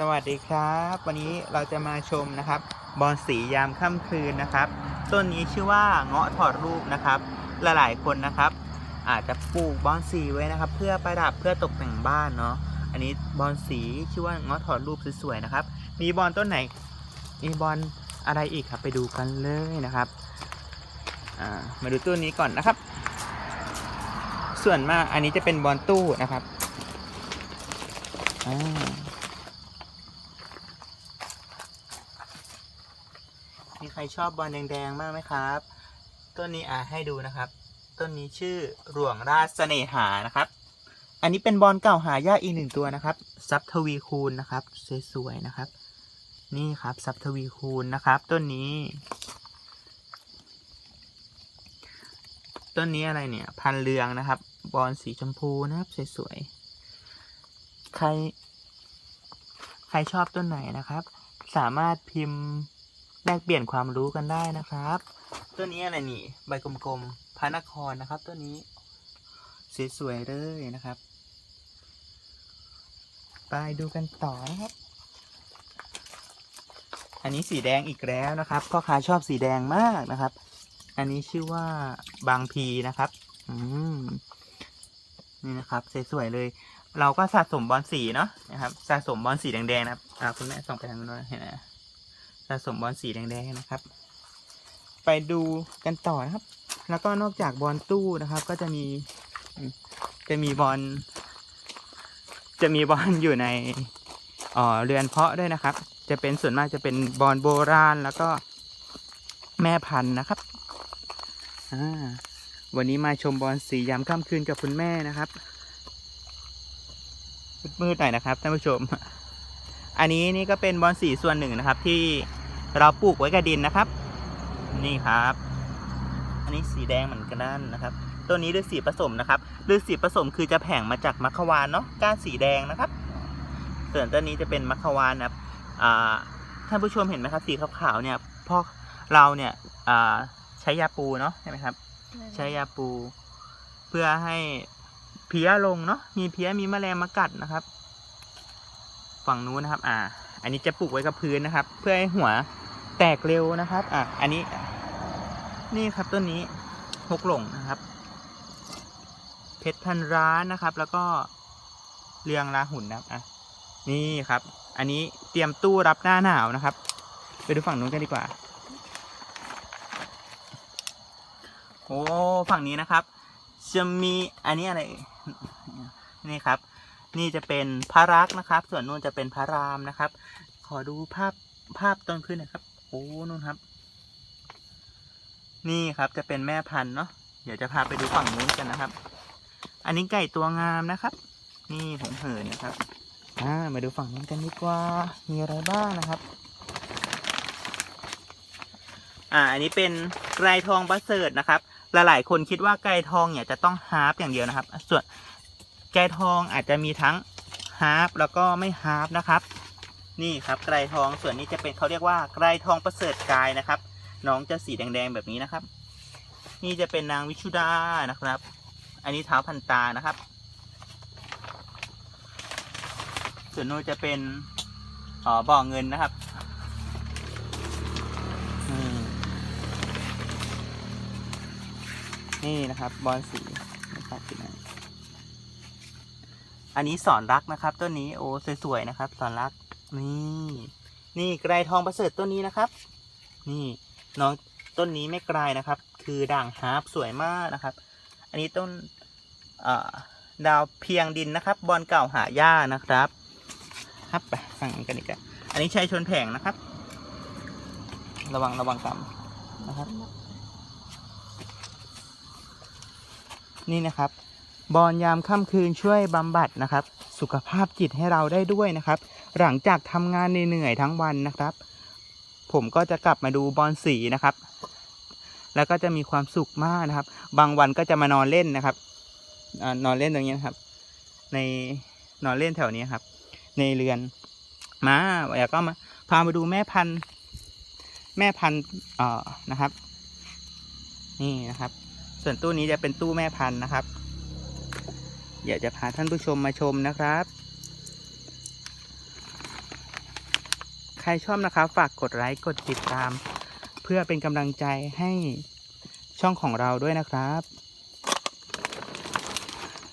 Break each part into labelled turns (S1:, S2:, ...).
S1: สวัสดีครับ วันนี้เราจะมาชมนะครับ บอนสียามค่ำคืนนะครับ ต้นนี้ชื่อว่าเงาะถอดรูปนะครับหลายๆคนนะครับ อาจจะปลูกบอนสีไว้นะครับ เพื่อประดับเพื่อตกแต่งบ้านเนาะอันนี้บอนสีชื่อว่าเงาะถอดรูปสวยๆนะครับ มีบอนต้นไหน มีบอนอะไรอีกครับไปดูกันเลยนะครับามาดูตู้นี้ก่อนนะครับ ส่วนมากอันนี้จะเป็นบอนตู้นะครับอ่า มีใค รชอบบอลแดงๆบ้างไหมครับ ต้นนี้อ่าให้ดูนะครับ ต้นนี้ชื่อหลวงราชเสน่หานะครับ อันนี้เป็นบอลเก่าหายากอีกหนึ่งตัวนะครับซับทวีคูณนะครับสวยๆนะครับ นี่ครับซับทวีคูณนะครับ ต้นนี้ ต้นนี้อะไรเนี่ย พันเรืองนะครับ บอลสีชมพูนะครับสวยๆใครใครชอบต้นไหนนะครับ สามารถพิมพ์ แลกเปลี่ยนความรู้กันได้นะครับ ตัวนี้อะไรนี่ ใบกลมๆพระนครนะครับ ตัวนี้สวยๆเลยนะครับ ไปดูกันต่อนะครับ อันนี้สีแดงอีกแล้วนะครับพ่อค้าชอบสีแดงมากนะครับ อันนี้ชื่อว่าบางพีนะครับ อืมนี่นะครับสวยๆเลย เราก็สะสมบอลสีเนาะนะครับ สะสมบอลสีแดงๆนะครับอ่าคุณแม่ส่องไปทางนู้นเห็นไหม สะสมบอลสีแดงๆนะครับ ไปดูกันต่อนะครับ แล้วก็นอกจากบอลตู้นะครับ ก็จะมีจะมีบอลจะมีบอลอยู่ในเอ่อเรือนเพาะด้วยนะครับ จะเป็นส่วนมากจะเป็นบอลโบราณแล้วก็แม่พันธุ์นะครับวันนี้มาชมบอลสียามค่ำคืนกับคุณแม่นะครับมืดๆหน่อยนะครับท่านผู้ชม อันนี้นี่ก็เป็นบอลสีส่วนหนึ่งนะครับที่ เราปลูกไว้กับดินนะครับ นี่ครับ อันนี้สีแดงเหมือนกันนั่นนะครับ ตัวนี้ฤาษีผสมนะครับฤาษีผสมคือจะแผงมาจากมัคควานเนาะก้านสีแดงนะครับ ส่วนต้นนี้จะเป็นมัคควานนะครับอ่าท่านผู้ชมเห็นไหมครับ สีขาวๆเนี่ยพอเราเนี่ยอ่าใช้ยาปูเนาะใช่ไหมครับ ใช้ยาปู เพื่อให้เพี้ยลงเนาะมีเพี้ยมีแมลงมากัดนะครับ ฝั่งนู้นนะครับ อ่า อันนี้จะปลูกไว้กับพื้นนะครับ เพื่อให้หัว แตกเร็วนะครับ อ่าอันนี้ นี่ครับต้นนี้หกหลงนะครับ เพชรพันร้านนะครับ แล้วก็เรืองราหุ่นนะครับ อะ นี่ครับ อันนี้เตรียมตู้รับหน้าหนาวนะครับ ไปดูฝั่งนู้นกันดีกว่า โอ้ ฝั่งนี้นะครับ จะมีอันนี้อะไร นี่ครับ นี่จะเป็นพระรักนะครับ ส่วนนู้นจะเป็นพระรามนะครับ ขอดูภาพภาพต้นขึ้นนะครับ นู่นครับ นี่ครับจะเป็นแม่พันธุ์เนาะเดี๋ยวจะพาไปดูฝั่งนู้นกันนะครับ อันนี้ไก่ตัวงามนะครับ นี่ผมเหินนะครับอ่ามาดูฝั่งนู้นกันดีกว่า มีอะไรบ้างนะครับ อ่า อันนี้เป็นไกรทองประเสริฐนะครับ หลายๆคนคิดว่าไกรทองเนี่ยจะต้องฮาร์ปอย่างเดียวนะครับ ส่วนไกรทองอาจจะมีทั้งฮาร์ปแล้วก็ไม่ฮาร์ปนะครับ นี่ครับไกรทองส่วนนี้จะเป็นเขาเรียกว่าไกรทองประเสริฐกายนะครับ น้องจะสีแดงๆแบบนี้นะครับ นี่จะเป็นนางวิชุดานะครับ อันนี้เท้าพันตานะครับ ส่วนโน้นจะเป็นอ๋อบ่อเงินนะครับนี่นะครับบอลสีนะครับอันนี้สอนรักนะครับต้นนี้โอ้สวยๆนะครับ สอนรัก นี่ นี่ไกรทองประเสริฐต้นนี้นะครับ นี่น้องต้นนี้ไม่ไกลนะครับ คือด่างฮาร์ปสวยมากนะครับ อันนี้ต้นเอ่อดาวเพียงดินนะครับ บอลเก่าหายานะครับ ครับไปฝั่งกันอีกแล้วอันนี้ชัยชนแผงนะครับ ระวังระวังกำนะครับ นี่นะครับ บอลยามค่ำคืนช่วยบำบัดนะครับ สุขภาพจิตให้เราได้ด้วยนะครับ หลังจากทำงานเหนื่อยทั้งวันนะครับ ผมก็จะกลับมาดูบอลสีนะครับ แล้วก็จะมีความสุขมากนะครับ บางวันก็จะมานอนเล่นนะครับอนอนเล่นตรงนี้นครับ ในนอนเล่นแถวนี้ครับ ในเรือนมาแล้วก็มาพามาดูแม่พันธุ์แม่พันธุ์เอ่อนะครับ นี่นะครับ ส่วนตู้นี้จะเป็นตู้แม่พันธุ์นะครับอยากจะพาท่านผู้ชมมาชมนะครับ ครชอบนะครับฝากกดไลค์กดติดตาม เพื่อเป็นกำลังใจให้ช่องของเราด้วยนะครับ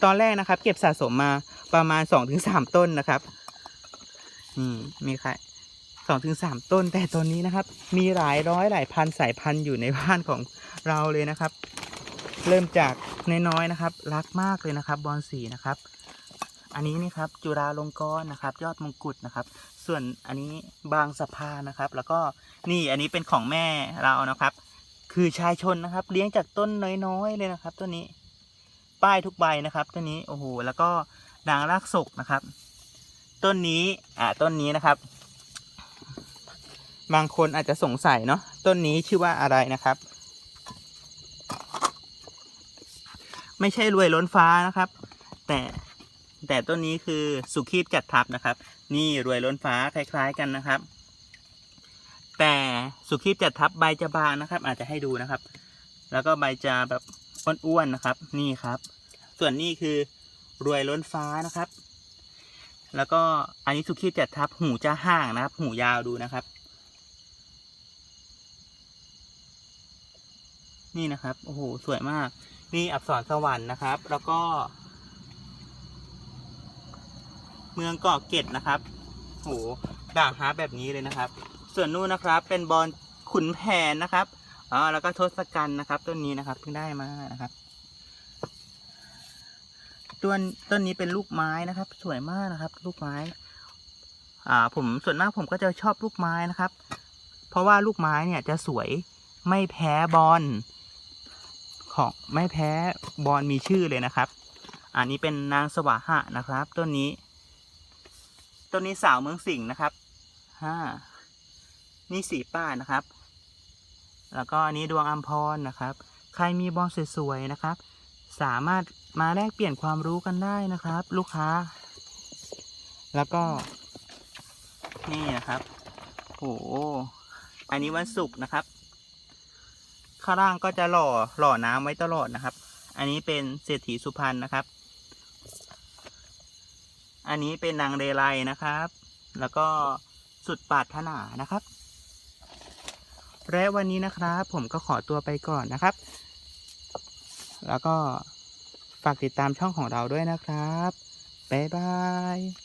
S1: ตอนแรกนะครับ เก็บสะสมมาประมาณ2-3ต้นนะครับอืมมีใครสองถึงสามต้น แต่ตอนนี้นะครับ มีหลายร้อยหลายพันสายพันธุ์อยู่ในบ้านของเราเลยนะครับ เริ่มจากน้อยๆนะครับ รักมากเลยนะครับ บอลสีนะครับ อันนี้นี่ครับจุฬาลงกรณ์นะครับ ยอดมงกุฎนะครับ ส่วนอันนี้บางสะพานนะครับ แล้วก็นี่อันนี้เป็นของแม่เรานะครับ คือชายชนนะครับ เลี้ยงจากต้นน้อยๆเลยนะครับต้นนี้ ป้ายทุกใบนะครับต้นนี้โอ้โหแล้วก็ด่างรากศกนะครับ ต้นนี้อ่าต้นนี้นะครับ บางคนอาจจะสงสัยเนาะต้นนี้ชื่อว่าอะไรนะครับ ไม่ใช่รวยล้นฟ้านะครับ แต่ แต่ต้นนี้คือสุขีบจัดทับนะครับ นี่รวยล้นฟ้าคล้าย ๆกันนะครับ แต่สุขีบจัดทับใบจะบางนะครับ อาจจะให้ดูนะครับ แล้วก็ใบจะแบบอ้วนๆนะครับ นี่ครับ ส่วนนี้คือรวยล้นฟ้านะครับ แล้วก็อันนี้สุขีบจัดทับหูจะห่างนะครับ หูยาวดูนะครับ นี่นะครับโอ้โหสวยมากนี่อักษรสวรรค์นะครับ แล้วก็ เมืองเกาะเกร็ดนะครับโหด่างฮาแบบนี้เลยนะครับ ส่วนนู้นนะครับ เป็นบอลขุนแผนนะครับอ๋อแล้วก็ทศกัณฐ์นะครับ ต้นนี้นะครับเพิ่งได้มานะครับต้นต้นนี้เป็นลูกไม้นะครับ สวยมากนะครับ ลูกไม้ อ่า ผมส่วนมากผมก็จะชอบลูกไม้นะครับ เพราะว่าลูกไม้เนี่ยจะสวยไม่แพ้บอลของไม่แพ้บอลมีชื่อเลยนะครับ อันนี้เป็นนางสวาหะนะครับ ต้นนี้ ต้นนี้สาวเมืองสิงห์นะครับห้านี่สีป้านะครับ แล้วก็อันนี้ดวงอัมพรนะครับ ใครมีบอลสวยๆนะครับ สามารถมาแลกเปลี่ยนความรู้กันได้นะครับ ลูกค้า แล้วก็ นี่นะครับโหอันนี้วันศุกร์นะครับ ข้างล่างก็จะหล่อหล่อน้ำไว้ตลอดนะครับ อันนี้เป็นเศรษฐีสุพรรณนะครับ อันนี้เป็นนางเรไลนะครับ แล้วก็สุดปารถนานะครับ และวันนี้นะครับ ผมก็ขอตัวไปก่อนนะครับ แล้วก็ฝากติดตามช่องของเราด้วยนะครับ บ๊ายบาย